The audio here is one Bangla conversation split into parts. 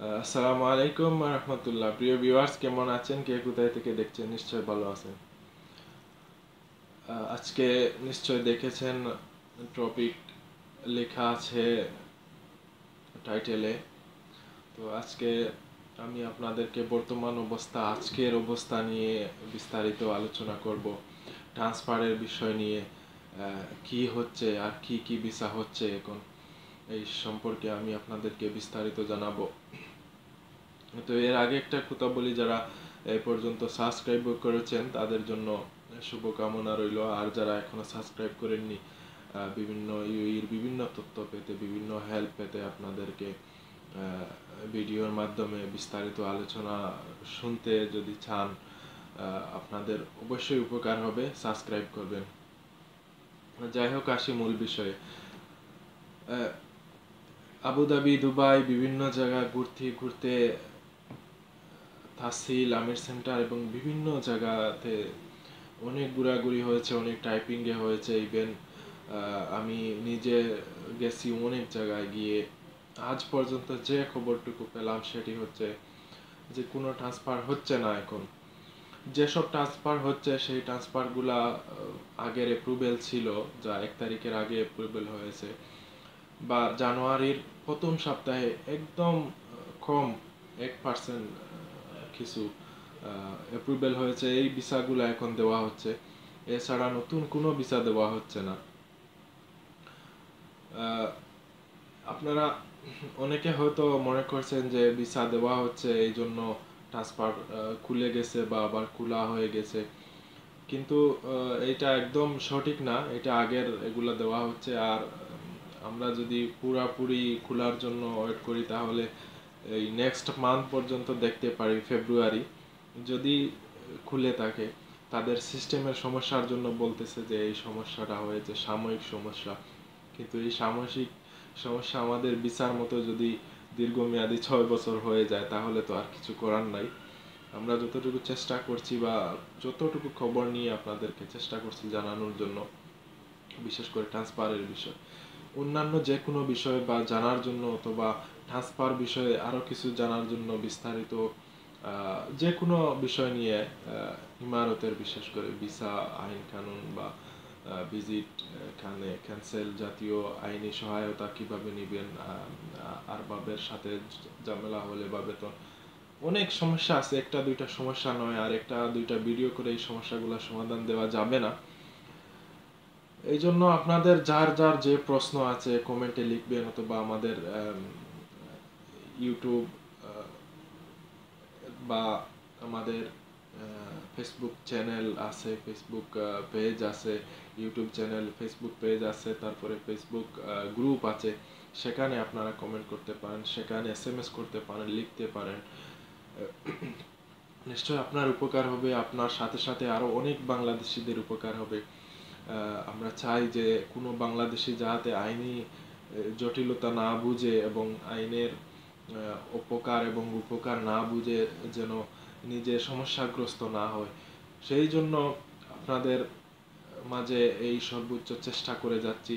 আসসালামু আলাইকুম রহমতুল্লাহ। প্রিয় ভিউয়ার্স কেমন আছেন? কে কোথায় থেকে দেখছেন? নিশ্চয় ভালো আছেন। আজকে নিশ্চয় দেখেছেন টপিক লেখা আছে টাইটেলে তো আজকে আমি আপনাদেরকে বর্তমান অবস্থা, আজকের অবস্থা নিয়ে বিস্তারিত আলোচনা করব। ট্রান্সফারের বিষয় নিয়ে কি হচ্ছে আর কি কি ভিসা হচ্ছে এখন, এই সম্পর্কে আমি আপনাদেরকে বিস্তারিত জানাব। তো এর আগে একটা কথা বলি যারা এই পর্যন্ত সাবস্ক্রাইব করেছেন, তাদের জন্য শুভকামনা রইল। আর যারা এখনও সাবস্ক্রাইব করেননি বিভিন্ন ইউইর বিভিন্ন তথ্য পেতে, বিভিন্ন হেল্প পেতে আপনাদেরকে ভিডিওর মাধ্যমে বিস্তারিত আলোচনা শুনতে যদি চান আপনাদের অবশ্যই উপকার হবে। সাবস্ক্রাইব করবেন। যাই হোক, আসি মূল বিষয়ে। আবুধাবি, দুবাই বিভিন্ন জায়গা ঘুরতে ঘুরতে তাহসিল, আমির সেন্টার এবং বিভিন্ন জায়গাতে অনেক ঘোরাঘুরি হয়েছে, অনেক টাইপিংয়ে হয়েছে ইভেন আমি নিজে গেছি অনেক জায়গায় গিয়ে। আজ পর্যন্ত যে খবরটুকু পেলাম সেটি হচ্ছে যে কোনো ট্রান্সফার হচ্ছে না এখন। যেসব ট্রান্সফার হচ্ছে সেই ট্রান্সফারগুলা আগের অ্যাপ্রুভেল ছিল, যা এক তারিখের আগে অ্যাপ্রুভেল হয়েছে। বা জানুয়ারির প্রথম সপ্তাহে একদম কম এক পার্সেন্ট কিছু অ্যাপ্রুভেল হয়েছে, এই ভিসাগুলো এখন দেওয়া হচ্ছে। এছাড়া নতুন কোনো ভিসা দেওয়া হচ্ছে না। আপনারা অনেকে হয়তো মনে করছেন যে ভিসা দেওয়া হচ্ছে, এই জন্য ট্রান্সফার খুলে গেছে বা আবার খোলা হয়ে গেছে। কিন্তু এটা একদম সঠিক না। এটা আগের এগুলা দেওয়া হচ্ছে। আর আমরা যদি পুরাপুরি খোলার জন্য ওয়েট করি তাহলে এই নেক্সট মান্থ পর্যন্ত দেখতে পারি ফেব্রুয়ারি যদি খুলে থাকে। তাদের সিস্টেমের সমস্যার জন্য বলতেছে যে, এই সমস্যাটা হয়েছে, সাময়িক সমস্যা। কিন্তু এই সাময়িক সমস্যা আমাদের বিচার মতো যদি দীর্ঘমেয়াদী ছয় বছর হয়ে যায়, তাহলে তো আর কিছু করার নাই। আমরা যতটুকু চেষ্টা করছি বা যতটুকু খবর নিয়ে আপনাদেরকে চেষ্টা করছি জানানোর জন্য, বিশেষ করে ট্রান্সফারের বিষয়, অন্যান্য যে কোনো বিষয় বা জানার জন্য অথবা ট্রান্সফার বিষয়ে আরও কিছু জানার জন্য বিস্তারিত যে কোনো বিষয় নিয়ে ইমারতের বিশেষ করে ভিসা আইন কানুন বা ভিজিট এখানে ক্যান্সেল জাতীয় আইনি সহায়তা কীভাবে নেবেন আরবাবের সাথে ঝামেলা হলে বা বেতন। অনেক সমস্যা আছে একটা দুইটা সমস্যা নয় আর একটা দুইটা ভিডিও করে এই সমস্যাগুলো সমাধান দেওয়া যাবে না। এই জন্য আপনাদের যার যার যে প্রশ্ন আছে কমেন্টে লিখবেন অথবা আমাদের আম, ইউটিউব বা আমাদের ফেসবুক চ্যানেল আছে ফেসবুক পেজ আছে ইউটিউব চ্যানেল ফেসবুক পেজ আছে, তারপরে ফেসবুক গ্রুপ আছে, সেখানে আপনারা কমেন্ট করতে পারেন, সেখানে এস এম এস করতে পারেন, লিখতে পারেন। নিশ্চয় আপনার উপকার হবে, আপনার সাথে সাথে আরও অনেক বাংলাদেশিদের উপকার হবে। আমরা চাই যে কোনো বাংলাদেশি যাহাতে আইনি জটিলতা না বুঝে এবং আইনের আহ, উপকার এবং উপকার না বুঝে যেন নিজে সমস্যাগ্রস্ত না হয়। সেই জন্য আপনাদের মাঝে এই সর্বোচ্চ চেষ্টা করে যাচ্ছি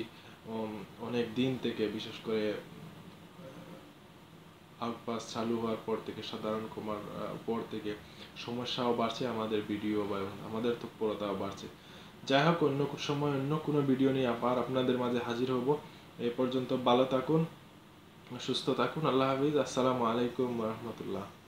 অনেক দিন থেকে বিশেষ করে আউটপাস চালু হওয়ার পর থেকে সাধারণ কুমার পর থেকে সমস্যাও বাড়ছে আমাদের ভিডিও বা আমাদের তৎপরতাও বাড়ছে। যাই হোক অন্য সময় অন্য কোনো ভিডিও নিয়ে আবার আপনাদের মাঝে হাজির হব। এই পর্যন্ত ভালো থাকুন। সুস্থ থাকুন আল্লাহ হাফিজ। আসসালামু আলাইকুম রহমতুল্লাহ।